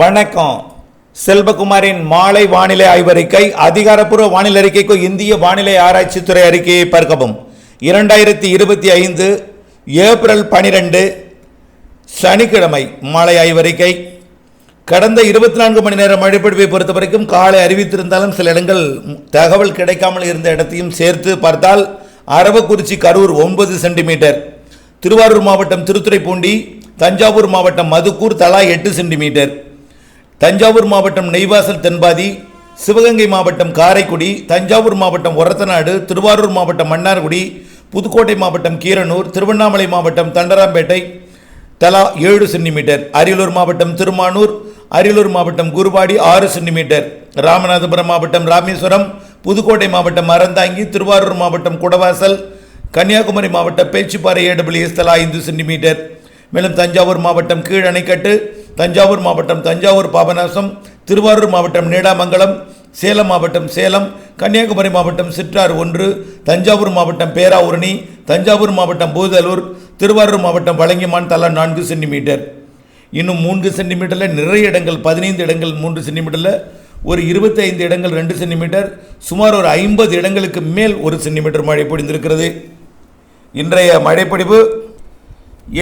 வணக்கம். செல்வகுமாரின் மாலை வானிலை ஆய்வறிக்கை அதிகாரப்பூர்வ வானிலை அறிக்கைக்கு இந்திய வானிலை ஆராய்ச்சித்துறை அறிக்கையை பார்க்கவும். இரண்டாயிரத்தி இருபத்தி ஐந்து ஏப்ரல் பனிரெண்டு சனிக்கிழமை மாலை ஆய்வறிக்கை. கடந்த இருபத்தி நான்கு மணி நேரம் மழைப்பொழிவை பொறுத்த வரைக்கும் காலை அறிவித்திருந்தாலும் சில இடங்கள் தகவல் கிடைக்காமல் இருந்த இடத்தையும் சேர்த்து பார்த்தால் அரவக்குறிச்சி கரூர் ஒன்பது சென்டிமீட்டர் திருவாரூர் மாவட்டம் திருத்துறைப்பூண்டி தஞ்சாவூர் மாவட்டம் மதுக்கூர் தலா எட்டு சென்டிமீட்டர். தஞ்சாவூர் மாவட்டம் நெய்வாசல் தென்பாதி சிவகங்கை மாவட்டம் காரைக்குடி தஞ்சாவூர் மாவட்டம் ஒரத்தநாடு திருவாரூர் மாவட்டம் மன்னார்குடி புதுக்கோட்டை மாவட்டம் கீரனூர் திருவண்ணாமலை மாவட்டம் தண்டராம்பேட்டை தலா ஏழு சென்டிமீட்டர் அரியலூர் மாவட்டம் திருமானூர் அரியலூர் மாவட்டம் குருவாடி ஆறு சென்டிமீட்டர் ராமநாதபுரம் மாவட்டம் ராமேஸ்வரம் புதுக்கோட்டை மாவட்டம் அறந்தாங்கி திருவாரூர் மாவட்டம் குடவாசல் கன்னியாகுமரி மாவட்டம் பேச்சுப்பாறை ஏடபிள்யூஎஸ் தலா ஐந்து சென்டிமீட்டர் மேலும் தஞ்சாவூர் மாவட்டம் கீழ் அணைக்கட்டு தஞ்சாவூர் மாவட்டம் தஞ்சாவூர் பாபநாசம் திருவாரூர் மாவட்டம் நீடாமங்கலம் சேலம் மாவட்டம் சேலம் கன்னியாகுமரி மாவட்டம் சிற்றார் ஒன்று தஞ்சாவூர் மாவட்டம் பேராவூரணி தஞ்சாவூர் மாவட்டம் பூதலூர் திருவாரூர் மாவட்டம் வழங்கிமான் தலா நான்கு சென்டிமீட்டர். இன்னும் மூன்று சென்டிமீட்டரில் நிறைய இடங்கள் பதினைந்து இடங்கள் மூன்று சென்டிமீட்டரில் ஒரு இருபத்தைந்து இடங்கள் ரெண்டு சென்டிமீட்டர் சுமார் ஒரு ஐம்பது இடங்களுக்கு மேல் ஒரு சென்டிமீட்டர் மழை பொழிந்திருக்கிறது. இன்றைய மழைப்பொழிவு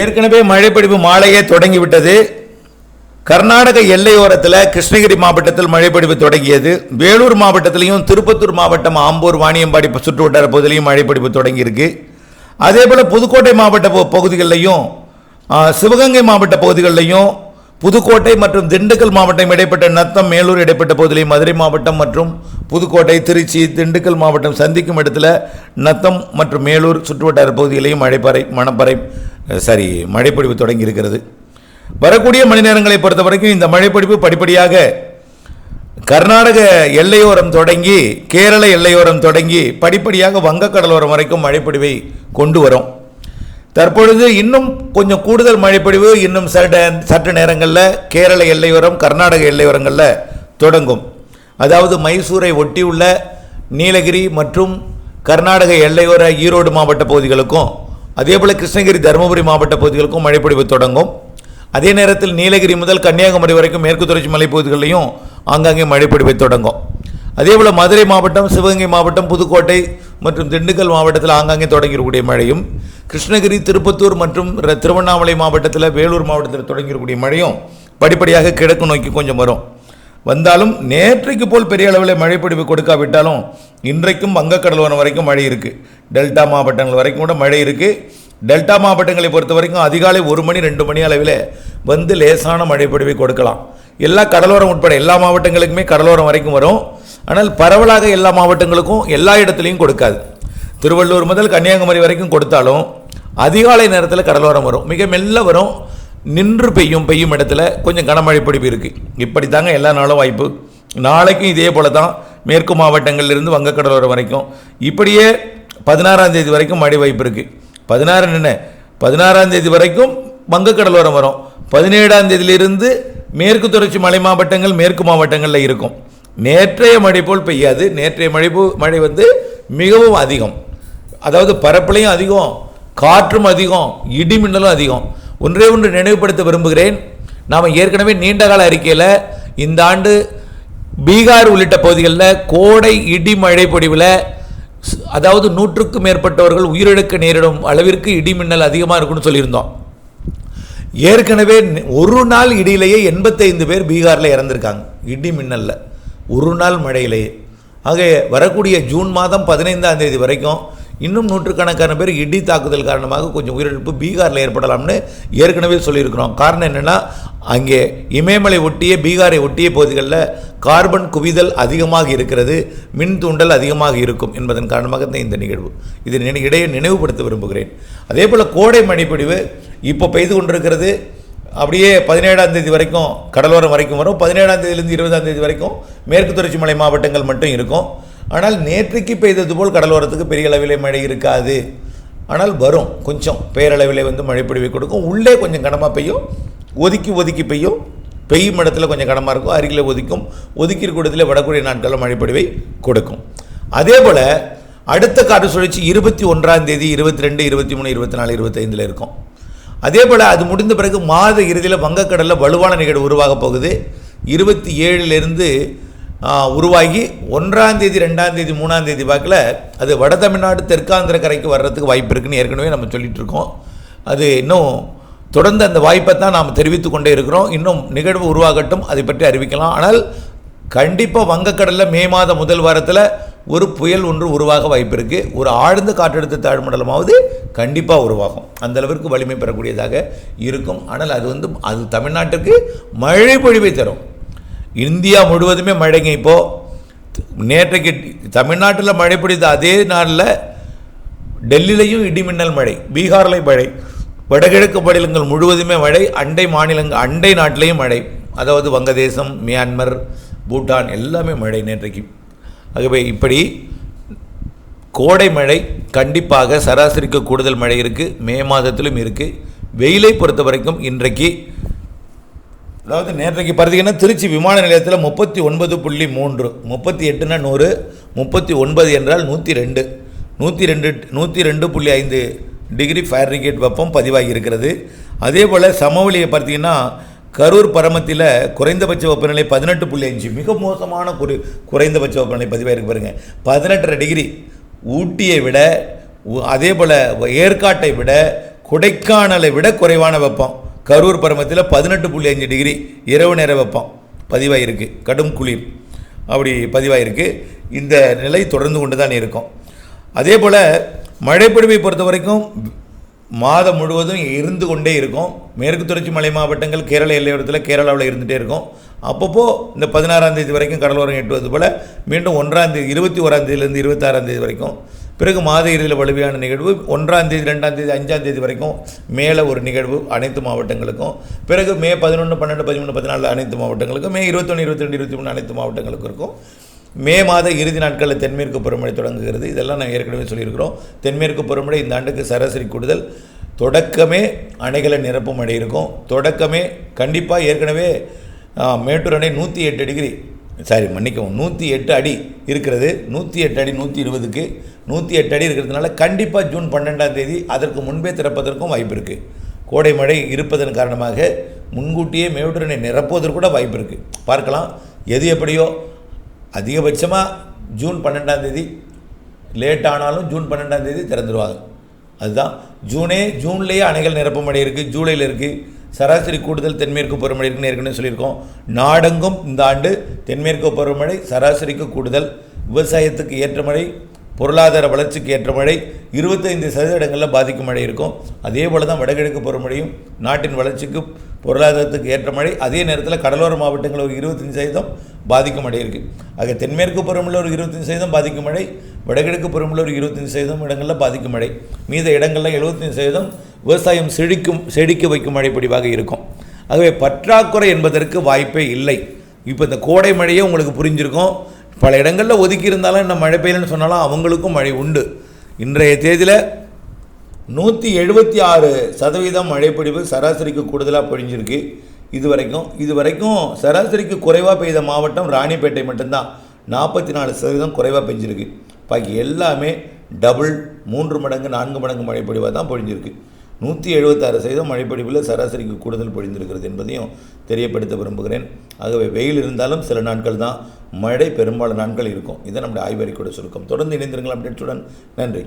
ஏற்கனவே மழைப்பொழிவு மாலையே தொடங்கிவிட்டது. கர்நாடக எல்லையோரத்தில் கிருஷ்ணகிரி மாவட்டத்தில் மழைப்பொழிவு தொடங்கியது. வேலூர் மாவட்டத்திலையும் திருப்பத்தூர் மாவட்டம் ஆம்பூர் வாணியம்பாடி சுற்று வட்டார பகுதியிலையும் மழைப்பொழிவு தொடங்கியிருக்கு. அதே போல் புதுக்கோட்டை மாவட்ட பகுதிகளிலையும் சிவகங்கை மாவட்ட பகுதிகளிலையும் புதுக்கோட்டை மற்றும் திண்டுக்கல் மாவட்டம் இடைப்பட்ட நத்தம் மேலூர் இடைப்பட்ட பகுதியிலையும் மதுரை மாவட்டம் மற்றும் புதுக்கோட்டை திருச்சி திண்டுக்கல் மாவட்டம் சந்திக்கும் இடத்துல நத்தம் மற்றும் மேலூர் சுற்றுவட்டார பகுதியிலையும் மழைப்பறை மணப்பறை சாரி மழைப்பொழிவு தொடங்கி இருக்கிறது வரக்கூடிய மணி நேரங்களை பொறுத்த வரைக்கும் இந்த மழைப்பிடிப்பு படிப்படியாக கர்நாடக எல்லையோரம் தொடங்கி கேரள எல்லையோரம் தொடங்கி படிப்படியாக வங்கக்கடலோரம் வரைக்கும் மழைப்பொழிவை கொண்டு வரும். தற்பொழுது இன்னும் கொஞ்சம் கூடுதல் மழைப்பொழிவு இன்னும் சற்று சற்று நேரங்களில் கேரள எல்லையோரம் கர்நாடக எல்லையோரங்களில் தொடங்கும். அதாவது மைசூரை ஒட்டியுள்ள நீலகிரி மற்றும் கர்நாடக எல்லையோர ஈரோடு மாவட்ட பகுதிகளுக்கும் அதேபோல் கிருஷ்ணகிரி தருமபுரி மாவட்ட பகுதிகளுக்கும் மழைப்பொழிவு தொடங்கும். அதே நேரத்தில் நீலகிரி முதல் கன்னியாகுமரி வரைக்கும் மேற்கு தொடர்ச்சி மலைப்பகுதிகளிலையும் ஆங்காங்கே மழைப்பொழிவை தொடங்கும். அதேபோல் மதுரை மாவட்டம் சிவகங்கை மாவட்டம் புதுக்கோட்டை மற்றும் திண்டுக்கல் மாவட்டத்தில் ஆங்காங்கே தொடங்கியிருக்கக்கூடிய மழையும் கிருஷ்ணகிரி திருப்பத்தூர் மற்றும் ர- திருவண்ணாமலை மாவட்டத்தில் வேலூர் மாவட்டத்தில் தொடங்கியிருக்கக்கூடிய மழையும் படிப்படியாக கிழக்கு நோக்கி கொஞ்சம் வரும். வந்தாலும் நேற்றைக்கு போல் பெரிய அளவில் மழைப்பொழிவு கொடுக்காவிட்டாலும் இன்றைக்கும் வங்கக்கடலோரம் வரைக்கும் மழை இருக்குது டெல்டா மாவட்டங்கள் வரைக்கும் கூட மழை இருக்குது டெல்டா மாவட்டங்களை பொறுத்த வரைக்கும் அதிகாலை ஒரு மணி ரெண்டு மணி அளவில் வந்து லேசான மழைப்பொழிவை கொடுக்கலாம். எல்லா கடலோரம் உட்பட எல்லா மாவட்டங்களுக்குமே கடலோரம் வரைக்கும் வரும். ஆனால் பரவலாக எல்லா மாவட்டங்களுக்கும் எல்லா இடத்துலையும் கொடுக்காது. திருவள்ளூர் முதல் கன்னியாகுமரி வரைக்கும் கொடுத்தாலும் அதிகாலை நேரத்தில் கடலோரம் வரும். மிக மெல்ல வரும். நின்று பெய்யும் பெய்யும் இடத்துல கொஞ்சம் கனமழை பிடிப்பு இருக்குது இப்படி தாங்க எல்லா நாளும் வாய்ப்பு. நாளைக்கும் இதே போல தான் மேற்கு மாவட்டங்கள்லேருந்து வங்கக்கடலோரம் வரைக்கும். இப்படியே பதினாறாம் தேதி வரைக்கும் மழை வாய்ப்பு இருக்குது பதினாறு என்ன பதினாறாம் தேதி வரைக்கும் வங்கக்கடலோரம் வரும். பதினேழாம் தேதியிலிருந்து மேற்கு தொடர்ச்சி மலை மாவட்டங்கள் மேற்கு மாவட்டங்களில் இருக்கும். நேற்றைய மழை போல் பெய்யாது. நேற்றைய மழை போ மழை வந்து மிகவும் அதிகம். அதாவது பரப்புலையும் அதிகம் காற்றும் அதிகம் இடிமின்னலும் அதிகம். ஒன்றே ஒன்று நினைவுபடுத்த விரும்புகிறேன். நாம் ஏற்கனவே நீண்டகால அறிக்கையில் இந்த ஆண்டு பீகார் உள்ளிட்ட பகுதிகளில் கோடை இடி மழை பொடிவில் அதாவது நூற்றுக்கும் மேற்பட்டவர்கள் உயிரிழக்க நேரிடும் அளவிற்கு இடி மின்னல் அதிகமாக இருக்குன்னு சொல்லியிருந்தோம். ஏற்கனவே ஒரு நாள் இடியிலேயே எண்பத்தைந்து பேர் பீகாரில் இறந்துருக்காங்க. இடி மின்னலில். ஒரு நாள் மழையிலேயே. ஆக வரக்கூடிய ஜூன் மாதம் பதினைந்தாம் தேதி வரைக்கும் இன்னும் நூற்றுக்கணக்கான பேர் இடி தாக்குதல் காரணமாக கொஞ்சம் உயிரிழப்பு பீகாரில் ஏற்படலாம்னு ஏற்கனவே சொல்லியிருக்கிறோம். காரணம் என்னென்னா அங்கே இமயமலை ஒட்டிய பீகாரை ஒட்டிய பகுதிகளில் கார்பன் குவிதல் அதிகமாக இருக்கிறது மின் தூண்டல் அதிகமாக இருக்கும் என்பதன் காரணமாக தான் இந்த நிகழ்வு. இது நினை- இடையே நினைவுபடுத்த விரும்புகிறேன். அதே போல் கோடை மணிப்பிடிவு இப்போ பெய்து கொண்டிருக்கிறது. அப்படியே பதினேழாம் தேதி வரைக்கும் கடலோரம் வரைக்கும் வரும். பதினேழாம் தேதியிலிருந்து இருபதாம் தேதி வரைக்கும் மேற்கு தொடர்ச்சி மலை மாவட்டங்கள் மட்டும் இருக்கும். ஆனால் நேற்றைக்கு பெய்தது போல் கடலோரத்துக்கு பெரிய அளவிலே மழை இருக்காது. ஆனால் வரும் கொஞ்சம் பேரளவிலே வந்து மழை பொழிவை கொடுக்கும். உள்ளே கொஞ்சம் கனமாக பெய்யும் ஒதுக்கி ஒதுக்கி பெய்யும் பெய்யும் இடத்துல கொஞ்சம் கனமாக இருக்கும் அருகில் ஒதுக்கும். ஒதுக்கி இருக்கிற வடக்கூடிய நாட்களில் மழைப்பொழிவை கொடுக்கும். அதே போல் அடுத்த காற்று சுழற்சி இருபத்தி ஒன்றாம் தேதி இருபத்தி ரெண்டு இருபத்தி மூணு இருபத்தி நாலு இருபத்தைந்தில் இருக்கும். அதே போல் அது முடிந்த பிறகு மாத இறுதியில் வங்கக்கடலில் வலுவான நிகழ்வு உருவாக போகுது. இருபத்தி ஏழுலேருந்து உருவாகி ஒன்றாம் தேதி ரெண்டாம் தேதி மூணாம் தேதி வாக்கில் அது வட தமிழ்நாடு தெற்காந்திர கரைக்கு வர்றதுக்கு வாய்ப்பு இருக்குன்னு ஏற்கனவே நம்ம சொல்லிட்டு இருக்கோம். அது இன்னும் தொடர்ந்து அந்த வாய்ப்பை தான் நாம் தெரிவித்து கொண்டே இருக்கிறோம். இன்னும் நிகழ்வு உருவாகட்டும் அதை பற்றி அறிவிக்கலாம். ஆனால் கண்டிப்பாக வங்கக்கடலில் மே மாத முதல் வாரத்தில் ஒரு புயல் ஒன்று உருவாக வாய்ப்பு இருக்குது ஒரு ஆழ்ந்த காற்றழுத்த தாழ்மண்டலமாவது கண்டிப்பாக உருவாகும். அந்தளவிற்கு வலிமை பெறக்கூடியதாக இருக்கும். ஆனால் அது வந்து அது தமிழ்நாட்டுக்கு மழை பொழிவை தரும். இந்தியா முழுவதுமே மழைங்க இப்போது நேற்றைக்கு தமிழ்நாட்டில் மழை பிடித்த அதே நாளில் டெல்லியிலையும் இடிமின்னல் மழை பீகாரில் மழை வடகிழக்கு மாநிலங்கள் முழுவதுமே மழை அண்டை மாநிலங்கள் அண்டை நாட்டிலையும் மழை. அதாவது வங்கதேசம் மியான்மர் பூட்டான் எல்லாமே மழை நேற்றைக்கு. ஆகவே இப்படி கோடை மழை கண்டிப்பாக சராசரிக்கு கூடுதல் மழை இருக்குது மே மாதத்திலும் இருக்குது வெயிலை பொறுத்த வரைக்கும் இன்றைக்கு அதாவது நேற்றைக்கு பார்த்தீங்கன்னா திருச்சி விமான நிலையத்தில் முப்பத்தி ஒன்பது புள்ளி மூன்று முப்பத்தி எட்டுனா நூறு முப்பத்தி ஒன்பது என்றால் நூற்றி ரெண்டு. நூற்றி ரெண்டு நூற்றி ரெண்டு புள்ளி ஐந்து டிகிரி ஃபேரிகேட் வெப்பம் பதிவாகி இருக்கிறது. அதே போல் சமவெளியை பார்த்தீங்கன்னா கரூர் பரமத்தில் குறைந்தபட்ச வெப்பநிலை பதினெட்டு புள்ளி அஞ்சு மிக மோசமான குறி குறைந்தபட்ச வெப்பநிலை பதிவாயிருக்கு பாருங்கள் பதினெட்டரை டிகிரி ஊட்டியை விட அதே போல் ஏற்காட்டை விட கொடைக்கானலை விட குறைவான வெப்பம். கரூர் பரமத்தில் பதினெட்டு புள்ளி அஞ்சு டிகிரி இரவு நேர வெப்பம் பதிவாயிருக்கு. கடும் குளிர் அப்படி பதிவாயிருக்கு. இந்த நிலை தொடர்ந்து கொண்டு தான் இருக்கும். அதே போல் மழைப்பொழிவை பொறுத்த வரைக்கும் மாதம் முழுவதும் இருந்து கொண்டே இருக்கும். மேற்கு தொடர்ச்சி மலை மாவட்டங்கள் கேரள எல்லையோரத்தில் கேரளாவில் இருந்துகிட்டே இருக்கும். அப்பப்போ இந்த பதினாறாம் தேதி வரைக்கும் கடலோரம் எட்டுவது போல் மீண்டும் ஒன்றாம் தேதி இருபத்தி ஓராம் தேதியிலேருந்து இருபத்தாறாம் தேதி வரைக்கும் பிறகு மாத இறுதியில் வலுவையான நிகழ்வு ஒன்றாம் தேதி ரெண்டாம் தேதி அஞ்சாம் தேதி வரைக்கும் மேலே ஒரு நிகழ்வு அனைத்து மாவட்டங்களுக்கும். பிறகு மே பதினொன்று பன்னெண்டு பதிமூணு பதினாலு அனைத்து மாவட்டங்களுக்கும் மே இருபத்தொன்று இருபத்தி ரெண்டு இருபத்தி மூணு அனைத்து மாவட்டங்களுக்கும் இருக்கும். மே மாத இறுதி நாட்களில் தென்மேற்கு பருவமழை தொடங்குகிறது. இதெல்லாம் நான் ஏற்கனவே சொல்லியிருக்கிறோம். தென்மேற்கு பருவமழை இந்த ஆண்டுக்கு சராசரி கூடுதல். தொடக்கமே அணைகளை நிரப்பும் மழை இருக்கும். தொடக்கமே கண்டிப்பாக ஏற்கனவே மேட்டூர் அணை நூற்றி எட்டு டிகிரி சாரி மன்னிக்கவும் நூற்றி எட்டு அடி இருக்கிறது. நூற்றி எட்டு அடி நூற்றி இருபதுக்கு. நூற்றி எட்டு அடி இருக்கிறதுனால கண்டிப்பாக ஜூன் பன்னெண்டாம் தேதி அதற்கு முன்பே திறப்பதற்கும் வாய்ப்பு இருக்குது கோடை மழை இருப்பதன் காரணமாக முன்கூட்டியே மேட்டூர் நிரப்புவதற்கு கூட வாய்ப்பு இருக்குது பார்க்கலாம் எது எப்படியோ அதிகபட்சமாக ஜூன் பன்னெண்டாம் தேதி லேட் ஆனாலும் ஜூன் பன்னெண்டாம் தேதி திறந்துருவாங்க. அதுதான் ஜூனே ஜூன்லேயே அணைகள் நிரப்பமடை இருக்குது ஜூலையில் இருக்குது சராசரி கூடுதல் தென்மேற்கு பருவமழை இருக்குன்னு ஏற்கனவே சொல்லியிருக்கோம். நாடெங்கும் இந்த ஆண்டு தென்மேற்கு பருவமழை சராசரிக்கு கூடுதல். விவசாயத்துக்கு ஏற்ற மழை பொருளாதார வளர்ச்சிக்கு ஏற்ற மழை இருபத்தைந்து சதவீத இடங்களில் பாதிக்கும் மழை இருக்கும். அதே போல் தான் வடகிழக்கு பருவமழையும் நாட்டின் வளர்ச்சிக்கு பொருளாதாரத்துக்கு ஏற்ற மழை. அதே நேரத்தில் கடலோர மாவட்டங்களில் ஒரு இருபத்தஞ்சு சதவீதம் பாதிக்கும் மழை இருக்குது ஆக தென்மேற்கு பருவமழை ஒரு இருபத்தஞ்சு சதவீதம் பாதிக்கும் மழை. வடகிழக்கு பருவமழை ஒரு இருபத்தஞ்சு சதவீதம் இடங்களில் பாதிக்கும் மழை. மீத இடங்களில் எழுபத்தஞ்சு சதவீதம் விவசாயம் செழிக்கும் செழிக்க வைக்கும் மழை இருக்கும். ஆகவே பற்றாக்குறை என்பதற்கு வாய்ப்பே இல்லை. இப்போ இந்த கோடை மழையே உங்களுக்கு புரிஞ்சிருக்கும். பல இடங்களில் ஒதுக்கி இருந்தாலும் இன்னும் மழை பெய்யலன்னு சொன்னாலும் அவங்களுக்கும் மழை உண்டு. இன்றைய தேதியில் நூற்றி எழுபத்தி ஆறு சதவீதம் மழைப்பொழிவு சராசரிக்கு கூடுதலாக பொழிஞ்சிருக்கு. இது வரைக்கும் இது வரைக்கும் சராசரிக்கு குறைவாக பெய்த மாவட்டம் ராணிப்பேட்டை மட்டும்தான். நாற்பத்தி நாலு சதவீதம் குறைவாக பெஞ்சிருக்கு. பாக்கி எல்லாமே டபுள் மூன்று மடங்கு நான்கு மடங்கு மழைப்பொழிவாக தான் பொழிஞ்சிருக்கு. நூற்றி எழுபத்தாறு சதவீதம் மழைப்பொழிவில் சராசரிக்கு கூடுதல் பொழிந்திருக்கிறது என்பதையும் தெரியப்படுத்த விரும்புகிறேன். ஆகவே வெயில் இருந்தாலும் சில நாட்கள் தான் மழை பெரும்பாலான நாட்கள் இருக்கும். இதை நம்முடைய ஆய்வறிக்கையோட சுருக்கம். தொடர்ந்து இணைந்திருங்கள் அப்டேட்ஸுடன். நன்றி.